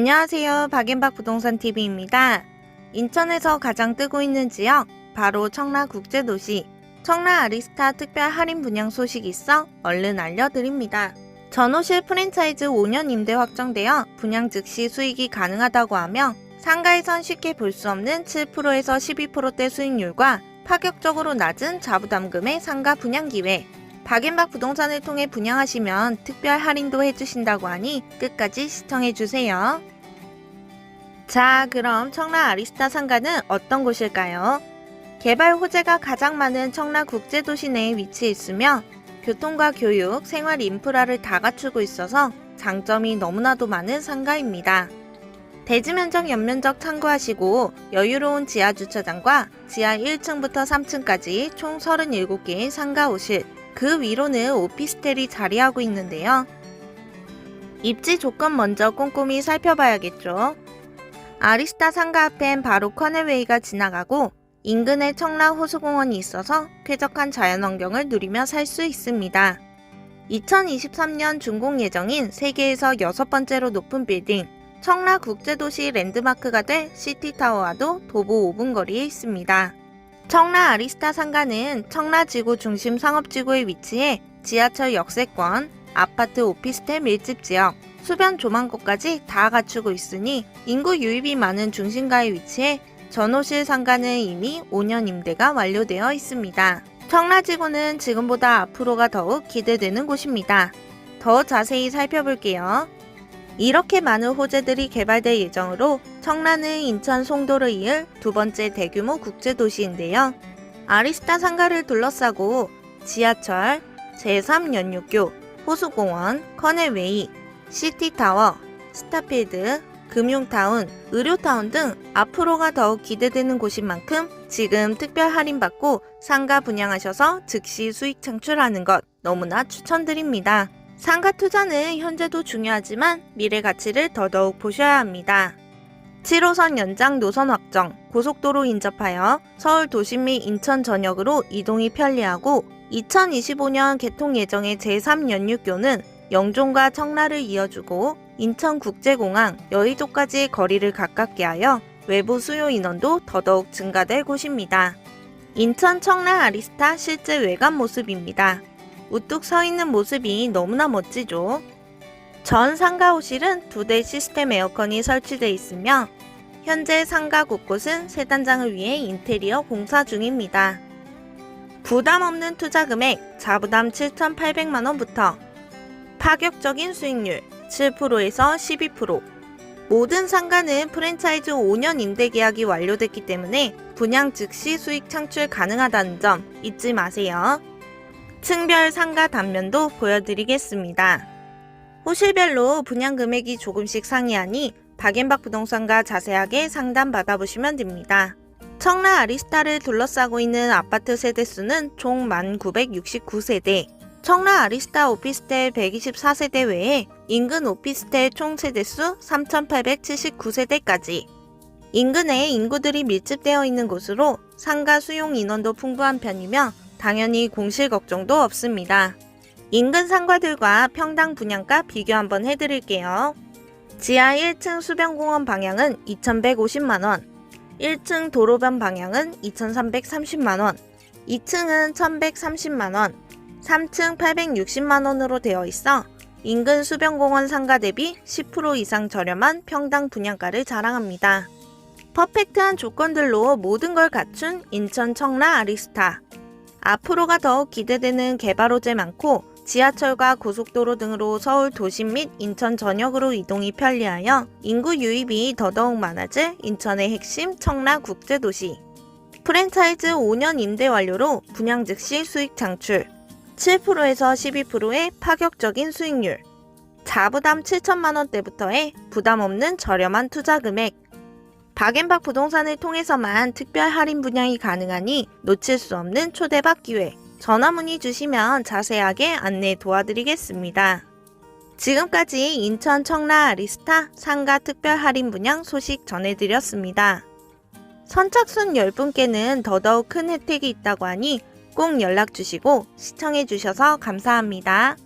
안녕하세요. 박앤박 부동산 TV입니다. 인천에서 가장 뜨고 있는 지역 바로 청라 국제도시 청라 아리스타 특별 할인 분양 소식이 있어 얼른 알려드립니다. 전호실 프랜차이즈 5년 임대 확정되어 분양 즉시 수익이 가능하다고 하며 상가에선 쉽게 볼 수 없는 7%에서 12%대 수익률과 파격적으로 낮은 자부담금의 상가 분양 기회 박앤박 부동산을 통해 분양하시면 특별 할인도 해주신다고 하니 끝까지 시청해주세요. 자, 그럼 청라 아리스타 상가는 어떤 곳일까요? 개발 호재가 가장 많은 청라 국제도시 내에 위치해 있으며 교통과 교육, 생활 인프라를 다 갖추고 있어서 장점이 너무나도 많은 상가입니다. 대지 면적 연면적 참고하시고 여유로운 지하 주차장과 지하 1층부터 3층까지 총 37개의 상가 호실, 그 위로는 오피스텔이 자리하고 있는데요. 입지 조건 먼저 꼼꼼히 살펴봐야겠죠. 아리스타 상가 앞엔 바로 커넬웨이가 지나가고 인근에 청라 호수공원이 있어서 쾌적한 자연환경을 누리며 살 수 있습니다. 2023년 준공 예정인 세계에서 여섯 번째로 높은 빌딩 청라 국제도시 랜드마크가 될 시티타워와도 도보 5분 거리에 있습니다. 청라 아리스타 상가는 청라지구 중심 상업지구에 위치해 지하철 역세권, 아파트 오피스텔 밀집 지역, 수변 조망고까지 다 갖추고 있으니 인구 유입이 많은 중심가에 위치해 전호실 상가는 이미 5년 임대가 완료되어 있습니다. 청라지구는 지금보다 앞으로가 더욱 기대되는 곳입니다. 더 자세히 살펴볼게요. 이렇게 많은 호재들이 개발될 예정으로 청라는 인천 송도를 이을 두 번째 대규모 국제도시인데요. 아리스타 상가를 둘러싸고 지하철, 제3연육교, 호수공원, 커넬웨이, 시티타워, 스타필드, 금융타운, 의료타운 등 앞으로가 더욱 기대되는 곳인 만큼 지금 특별 할인받고 상가 분양하셔서 즉시 수익 창출하는 것 너무나 추천드립니다. 상가 투자는 현재도 중요하지만 미래 가치를 더더욱 보셔야 합니다. 7호선 연장 노선 확정, 고속도로 인접하여 서울 도심 및 인천 전역으로 이동이 편리하고 2025년 개통 예정의 제3연육교는 영종과 청라를 이어주고 인천국제공항, 여의도까지 거리를 가깝게 하여 외부 수요 인원도 더더욱 증가될 곳입니다. 인천 청라 아리스타 실제 외관 모습입니다. 우뚝 서 있는 모습이 너무나 멋지죠. 전 상가 호실은 두 대 시스템 에어컨이 설치되어 있으며 현재 상가 곳곳은 세단장을 위해 인테리어 공사 중입니다. 부담 없는 투자 금액 자부담 7,800만 원부터 파격적인 수익률 7%에서 12% 모든 상가는 프랜차이즈 5년 임대 계약이 완료됐기 때문에 분양 즉시 수익 창출 가능하다는 점 잊지 마세요. 층별 상가 단면도 보여드리겠습니다. 호실별로 분양 금액이 조금씩 상이하니 박앤박 부동산과 자세하게 상담 받아보시면 됩니다. 청라 아리스타를 둘러싸고 있는 아파트 세대수는 총 1969세대, 청라 아리스타 오피스텔 124세대 외에 인근 오피스텔 총 세대수 3879세대까지 인근에 인구들이 밀집되어 있는 곳으로 상가 수용 인원도 풍부한 편이며 당연히 공실 걱정도 없습니다. 인근 상가들과 평당 분양가 비교 한번 해드릴게요. 지하 1층 수변공원 방향은 2,150만원, 1층 도로변 방향은 2,330만원, 2층은 1,130만원, 3층 860만원으로 되어 있어 인근 수변공원 상가 대비 10% 이상 저렴한 평당 분양가를 자랑합니다. 퍼펙트한 조건들로 모든 걸 갖춘 인천 청라 아리스타. 앞으로가 더욱 기대되는 개발 호재 많고 지하철과 고속도로 등으로 서울 도심 및 인천 전역으로 이동이 편리하여 인구 유입이 더더욱 많아질 인천의 핵심 청라 국제도시. 프랜차이즈 5년 임대 완료로 분양 즉시 수익 창출. 7%에서 12%의 파격적인 수익률. 자부담 7천만 원대부터의 부담 없는 저렴한 투자 금액. 박앤박 부동산을 통해서만 특별 할인 분양이 가능하니 놓칠 수 없는 초대박 기회. 전화 문의 주시면 자세하게 안내 도와드리겠습니다. 지금까지 인천 청라 아리스타 상가 특별 할인 분양 소식 전해드렸습니다. 선착순 10분께는 더더욱 큰 혜택이 있다고 하니 꼭 연락 주시고 시청해 주셔서 감사합니다.